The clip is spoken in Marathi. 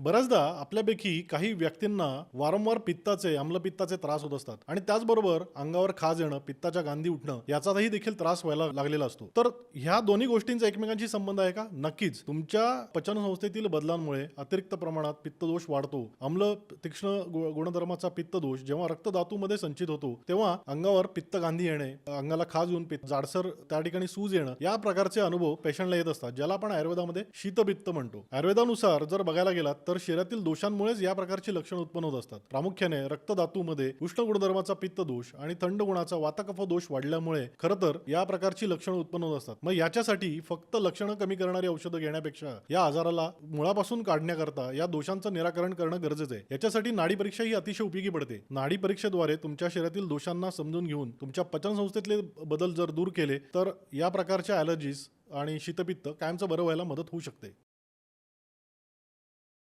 बऱ्याचदा आपल्यापैकी काही व्यक्तींना वारंवार पित्ताचे आम्लपित्ताचे त्रास होत असतात. आणि त्याचबरोबर अंगावर खाज येणं पित्ताच्या गांधी उठणं याचाही देखील त्रास व्हायला लागलेला असतो. तर ह्या दोन्ही गोष्टींचा एकमेकांशी संबंध आहे का? नक्कीच. तुमच्या पचनसंस्थेतील बदलांमुळे अतिरिक्त प्रमाणात पित्तदोष वाढतो. आम्ल तीक्ष्ण गु- गुणधर्माचा पित्तदोष जेव्हा रक्तधातूमध्ये संचित होतो तेव्हा अंगावर पित्त गांधी येणे अंगाला खाज येऊन पित्त जाडसर त्या ठिकाणी सूज येणं या प्रकारचे अनुभव पेशंटला येत असतात ज्याला आपण आयुर्वेदामध्ये शीतपित्त म्हणतो. आयुर्वेदानुसार जर बघायला गेलात तर शरीरातील दोषांमुळेच या प्रकारची लक्षणं उत्पन्न होत असतात. प्रामुख्याने रक्तधातूमध्ये उष्ण गुणधर्माचा पित्त दोष आणि थंड गुणाचा वातकफ दोष वाढल्यामुळे खरं तर या प्रकारची लक्षणं उत्पन्न होत असतात. मग याच्यासाठी फक्त लक्षणं कमी करणारी औषधं घेण्यापेक्षा या आजाराला मुळापासून काढण्याकरता या दोषांचं निराकरण करणं गरजेचं आहे. याच्यासाठी नाडी परीक्षा ही अतिशय उपयोगी पडते. नाडी परीक्षेद्वारे तुमच्या शरीरातील दोषांना समजून घेऊन तुमच्या पचनसंस्थेतले बदल जर दूर केले तर या प्रकारच्या ॲलर्जीज आणि शीतपित्त कायमचं बरं व्हायला मदत होऊ शकते.